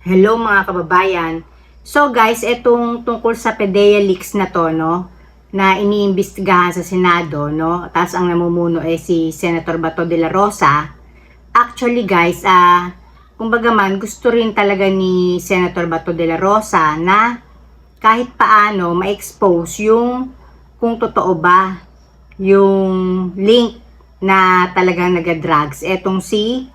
Hello mga kababayan. So guys, etong tungkol sa PDEA leaks na to, no, na iniimbestigahan sa Senado, no, tapos ang namumuno ay si Senator Bato de la Rosa. Actually guys, ah, kumbaga man, gusto rin talaga ni Senator Bato de la Rosa na kahit paano ma-expose yung kung totoo ba yung link na talagang naga-drugs. Etong si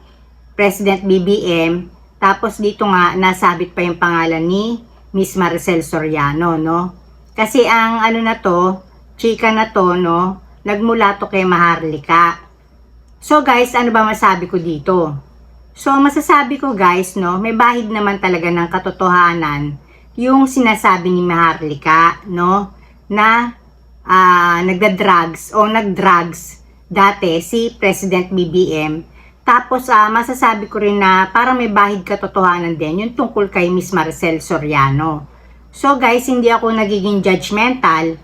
President BBM, tapos dito nga nasabit pa yung pangalan ni Miss Maricel Soriano, no? Kasi ang ano na to, chika na to, no? Nagmula to kay Maharlika. So guys, ano ba masabi ko dito? So masasabi ko guys, no, may bahid naman talaga ng katotohanan yung sinasabi ni Maharlika, no, na ah, nagda-drugs o nag-drugs dati si President BBM. Tapos ah, masasabi ko rin na parang may bahid katotohanan din yung tungkol kay Miss Maricel Soriano. So guys, hindi ako nagiging judgmental,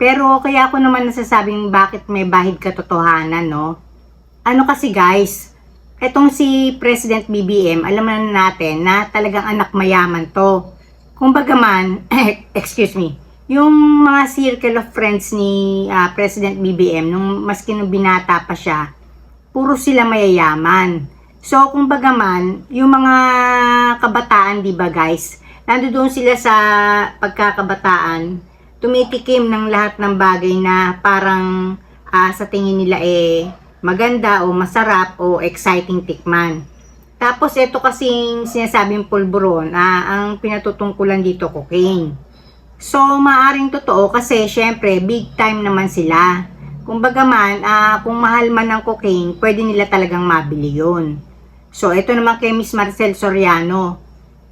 pero kaya ako naman nasasabing bakit may bahid katotohanan, no? Ano kasi guys, etong si President BBM, alam na natin na talagang anak mayaman to. Kumbaga man, excuse me, yung mga circle of friends ni ah, President BBM, nung maski nung binata pa siya, puro sila mayayaman. So, kumbaga man, yung mga kabataan, di ba guys, nandoon sila sa pagkakabataan, tumitikim ng lahat ng bagay na parang ah, sa tingin nila eh maganda o masarap o exciting tikman. Tapos ito kasing sinasabing pulburon, ah, ang pinatutungkulan dito cocaine. So, maaring totoo kasi syempre big time naman sila. Kumbaga man, ah, kung mahal man ng cocaine, pwede nila talagang mabili yun. So, ito naman kay Miss Marcel Soriano.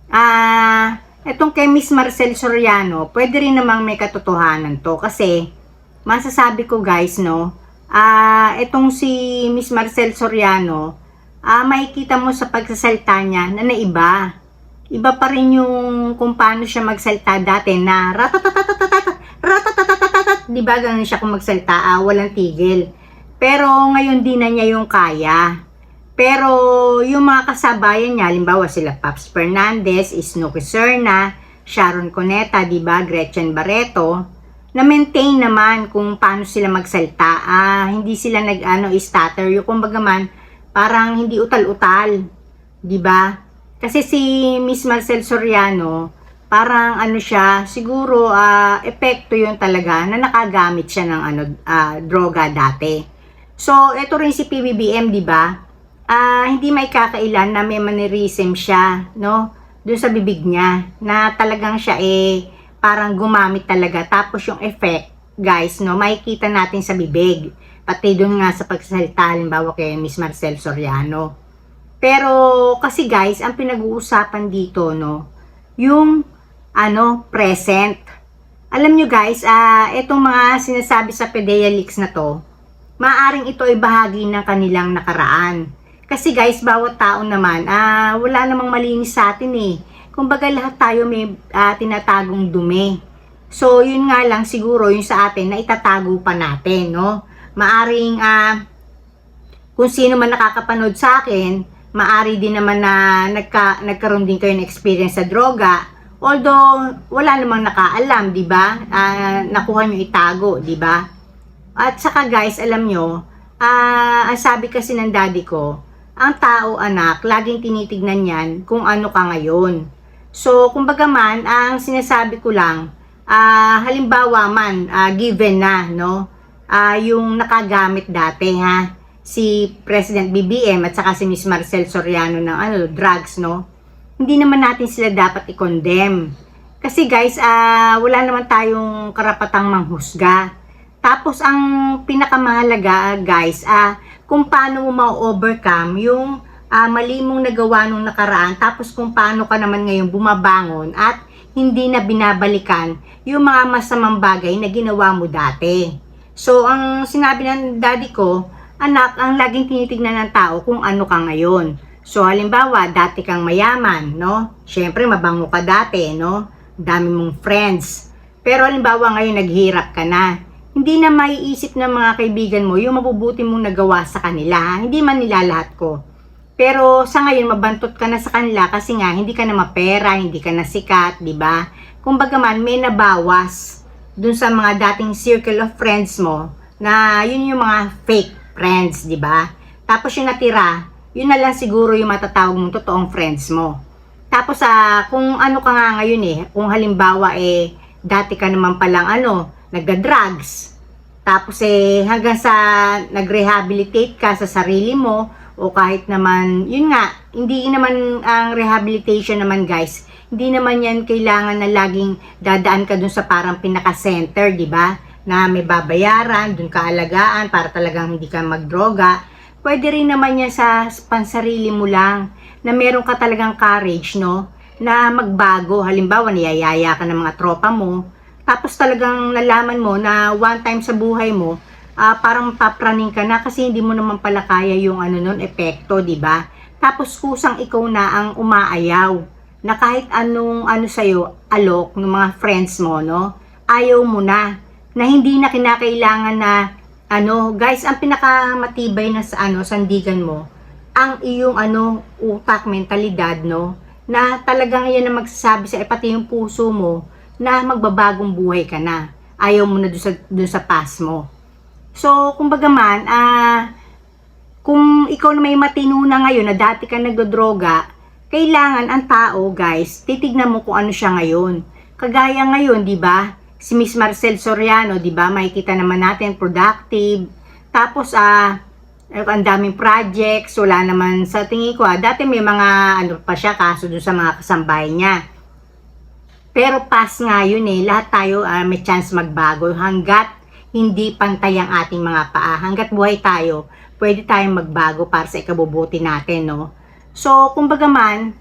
Ah, etong kay Miss Marcel Soriano, pwede rin namang may katotohanan to kasi masasabi ko guys, no, ah, etong si Miss Marcel Soriano, ah, makikita mo sa pagsasalita niya na naiba. Iba pa rin yung kung paano siya magsalita dati na ratatatatatatat, di ba ganun siya kung magsalita, ah, walang tigil. Pero ngayon di na niya yung kaya. Pero yung mga kasabayan niya, halimbawa sila Paps Fernandez, Snooki Serna, Sharon Cuneta, di ba, Gretchen Barreto, na maintain naman kung paano sila magsalita. Ah, hindi sila nag ano, stutter. Yung kumbaga man, parang hindi utal-utal. Di ba? Kasi si Miss Marcel Soriano, parang ano siya, siguro ah, epekto yun talaga na nakagamit siya ng ano, ah, droga dati. So, ito rin si PBBM, di ba? Ah, hindi may kakailan na may mannerism siya, no? Doon sa bibig niya, na talagang siya eh, parang gumamit talaga. Tapos yung effect, guys, no, makikita natin sa bibig. Pati doon nga sa pagsasalita, halimbawa kay Miss Marcel Soriano. Pero, kasi guys, ang pinag-uusapan dito, no, yung, ano, present. Alam nyo guys, ah, itong mga sinasabi sa PDEA leaks na to, maaring ito ay bahagi ng kanilang nakaraan. Kasi guys, bawat tao naman, ah, wala namang malinis sa atin eh. Kumbaga lahat tayo may ah, tinatagong dumi. So, yun nga lang siguro yung sa atin na itatago pa natin, no? Maaring, ah, kung sino man nakakapanood sa akin, maari din naman na nagka, nagkaroon din kayo ng experience sa droga. Although, wala namang nakaalam, di ba? Ah, nakuha nyo itago, di ba? At saka guys, alam nyo, ah, ang sabi kasi ng daddy ko, ang tao anak, laging tinitignan yan kung ano ka ngayon. So, kumbaga man, ang sinasabi ko lang, ah, halimbawa man, ah, given na, no, ah, yung nakagamit dati, ha, si President BBM at saka si Miss Marcel Soriano ng ano, drugs, no, hindi naman natin sila dapat i-condemn. Kasi guys, ah, wala naman tayong karapatang manghusga. Tapos ang pinakamahalaga guys, ah, kung paano mo ma-overcome yung ah, mali mong nagawa nung nakaraan tapos kung paano ka naman ngayon bumabangon at hindi na binabalikan yung mga masamang bagay na ginawa mo dati. So, ang sinabi ng daddy ko, anak, ang laging tinitignan ng tao kung ano ka ngayon. So, halimbawa, dati kang mayaman, no? Siyempre, mabango ka dati, no? Dami mong friends. Pero halimbawa, ngayon naghirap ka na. Hindi na maiisip ng mga kaibigan mo yung mabubuti mong nagawa sa kanila. Hindi man nila lahat ko. Pero sa ngayon, mabantot ka na sa kanila kasi nga, hindi ka na mapera, hindi ka na sikat, di ba? Kumbaga man, may nabawas dun sa mga dating circle of friends mo na yun yung mga fake friends, di ba? Tapos yung natira, yun na lang siguro yung matatawag mong totoong friends mo. Tapos ah, kung ano ka nga ngayon eh, kung halimbawa eh, dati ka naman palang ano, nagda-drugs. Tapos eh, hanggang sa nag-rehabilitate ka sa sarili mo, o kahit naman, yun nga, hindi naman ang rehabilitation naman guys, hindi naman yan kailangan na laging dadaan ka dun sa parang pinaka-center, di ba? Na may babayaran, dun ka alagaan para talagang hindi ka magdroga. Pwede rin naman yan sa pansarili mo lang, na meron ka talagang courage, no? Na magbago, halimbawa niyayaya ka ng mga tropa mo, tapos talagang nalaman mo na one time sa buhay mo, ah, parang papraning ka na kasi hindi mo naman pala kaya yung ano nun, epekto, di ba? Tapos kusang ikaw na ang umaayaw na kahit anong ano sa'yo, alok ng mga friends mo, no? Ayaw mo na. Na hindi na kinakailangan na, ano, guys, ang pinakamatibay na sa ano, sandigan mo, ang iyong ano, utak, mentalidad, no? Na talagang yan ang magsasabi sa, eh, pati yung puso mo, na magbabagong buhay ka na. Ayaw mo na dun sa, dun sa past mo. So, kumbaga man, ah, kung ikaw na may matino na ngayon na dati ka nagdodroga, kailangan ang tao, guys, titignan mo kung ano siya ngayon. Kagaya ngayon, di ba? Si Miss Marcel Soriano, di ba? Makikita naman natin, productive. Tapos, ah, ang daming projects, wala naman sa tingin ko, ah, dati may mga, ano pa siya, kaso dun sa mga kasambahay niya. Pero pass nga yun eh, lahat tayo ah, may chance magbago hanggat hindi pantay ang ating mga paa. Hanggat buhay tayo, pwede tayong magbago para sa ikabubuti natin, no? So, kumbaga man,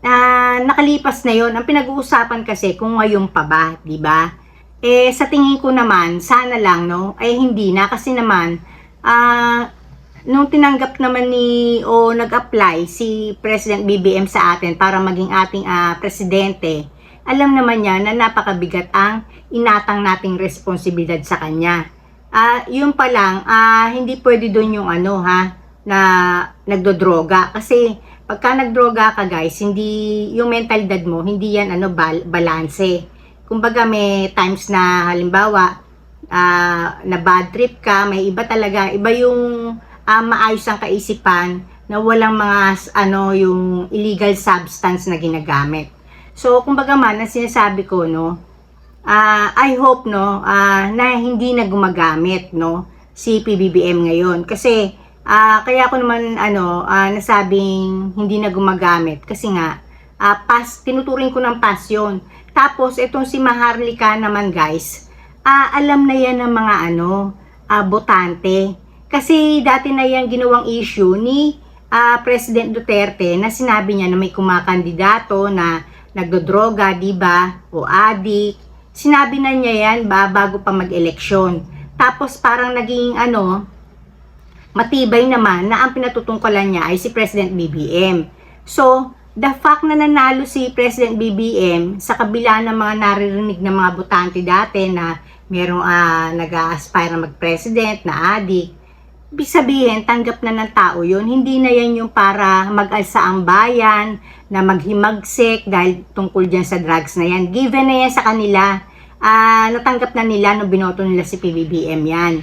ah, nakalipas na yon Ang pinag-uusapan kasi kung ngayon pa ba, di ba? Eh, sa tingin ko naman, sana lang, no? Eh, hindi na. Kasi naman, ah, nung tinanggap naman ni, o nag-apply si President BBM sa atin para maging ating ah, presidente, alam naman niya na napakabigat ang inatang nating responsibilidad sa kanya. Ah, yun pa lang, ah, hindi pwede doon yung ano ha, na nagdodroga. Kasi pagka nagdroga ka guys, hindi, yung mentalidad mo, hindi yan ano, bal- balanse. Kumbaga may times na halimbawa, ah, na bad trip ka, may iba talaga, iba yung ah, maayos ang kaisipan na walang mga ano yung illegal substance na ginagamit. So, kumbaga man, ang sinasabi ko, no, ah, I hope, no, ah, na hindi na gumagamit, no, si PBBM ngayon. Kasi, ah, kaya ako naman, ano, ah, nasabing hindi na gumagamit. Kasi nga, ah, pas, tinuturing ko ng pasyon. Tapos, itong si Maharlika naman, guys, ah, alam na yan ng mga, ano, ah, botante. Kasi, dati na yan ginawang issue ni ah, President Duterte na sinabi niya na may kumakandidato na nagdodroga, di ba? O adik. Sinabi na niya yan ba bago pa mag-eleksyon. Tapos parang naging ano, matibay naman na ang pinatutungkalan niya ay si President BBM. So, the fact na nanalo si President BBM sa kabila ng mga naririnig ng mga botante dati na merong uh, nag-aspire na mag-president, na adik, ibig sabihin, tanggap na ng tao yun. Hindi na yan yung para mag-alsa ang bayan, na maghimagsik dahil tungkol dyan sa drugs na yan. Given na yan sa kanila, uh, natanggap na nila nung binoto nila si PBBM yan.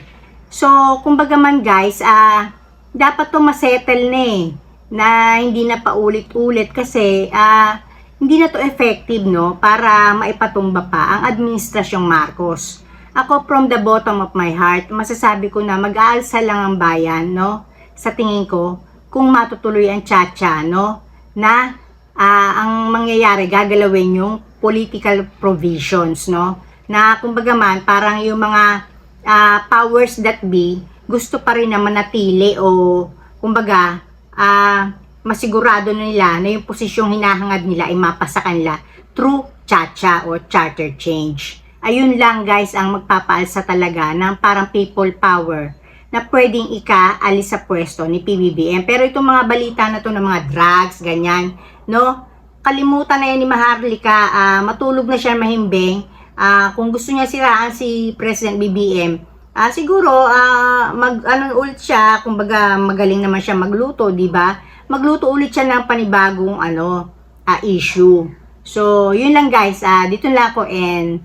So, kumbaga man guys, uh, dapat to masettle na eh, na hindi na paulit-ulit kasi uh, hindi na to effective no para maipatumba pa ang administrasyong Marcos. Ako from the bottom of my heart, masasabi ko na mag-aalsa lang ang bayan no sa tingin ko kung matutuloy ang chacha no na uh, ang mangyayari gagalawin yung political provisions no na kumbaga man parang yung mga uh, powers that be gusto pa rin na manatili o kumbaga uh, masigurado nila na yung posisyong hinahangad nila ay mapasa kanila through chacha or charter change. Ayun lang guys ang magpapaalsa talaga ng parang people power na pwedeng ika-alis sa pwesto ni PBBM. Pero itong mga balita na to ng mga drugs, ganyan, no? Kalimutan na yan ni Maharlika, uh, matulog na siya mahimbing. Uh, kung gusto niya siraan si President BBM, uh, siguro uh, mag ano ulit siya, kumbaga magaling naman siya magluto, 'di ba? magluto ulit siya ng panibagong ano, ah, issue. So, yun lang guys. Ah, dito lang ako and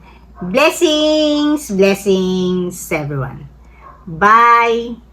blessings, blessings everyone. Bye!